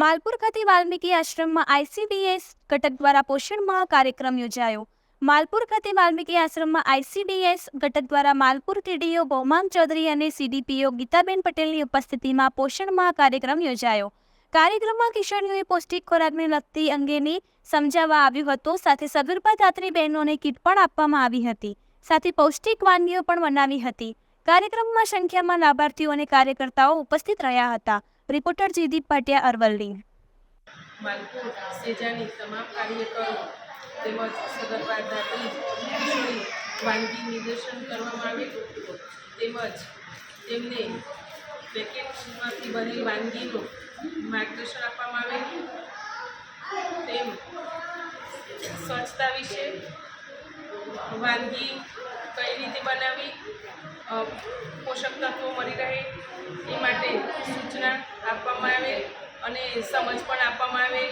માલપુર ખાતે વાલ્મીકી આશ્રમમાં આઈસીડીએસ ઘટક દ્વારા પોષણ માહ કાર્યક્રમ યોજાયો. માલપુર ખાતે વાલ્મીકી આશ્રમમાં આઈસીડીએસ ઘટક દ્વારા માલપુર ટીડીઓ બહુમાન ચૌધરી અને સીડીપીઓ ગીતાબેન પટેલની ઉપસ્થિતિમાં પોષણ માહ કાર્યક્રમ યોજાયો. કાર્યક્રમમાં કિશોરીઓએ પૌષ્ટિક ખોરાકને લગતી અંગેની સમજાવવા આવ્યું હતું. સાથે સગર્ભા ધાત્રી બહેનોને કીટ પણ આપવામાં આવી હતી. સાથે પૌષ્ટિક વાનગીઓ પણ બનાવી હતી. કાર્યક્રમમાં સંખ્યામાં લાભાર્થીઓ અને કાર્યકર્તાઓ ઉપસ્થિત રહ્યા હતા. રિપોર્ટર જયદીપ પાટિયા અરવલ્લી. માલપુર સેજાની તમામ કાર્યકરો તેમજ સગર્ભા ધાત્રી વાનગી નિદર્શન કરવામાં આવેલું તેમજ તેમને પેકેટમાંથી બનેલી વાનગીનું માર્ગદર્શન આપવામાં આવેલું તેમ સ્વચ્છતા વિશે વાનગી કઈ રીતે બનાવવી પોષક તત્વો મળી રહે એ માટે સૂચના આપવામાં આવે અને સમજ પણ આપવામાં આવે.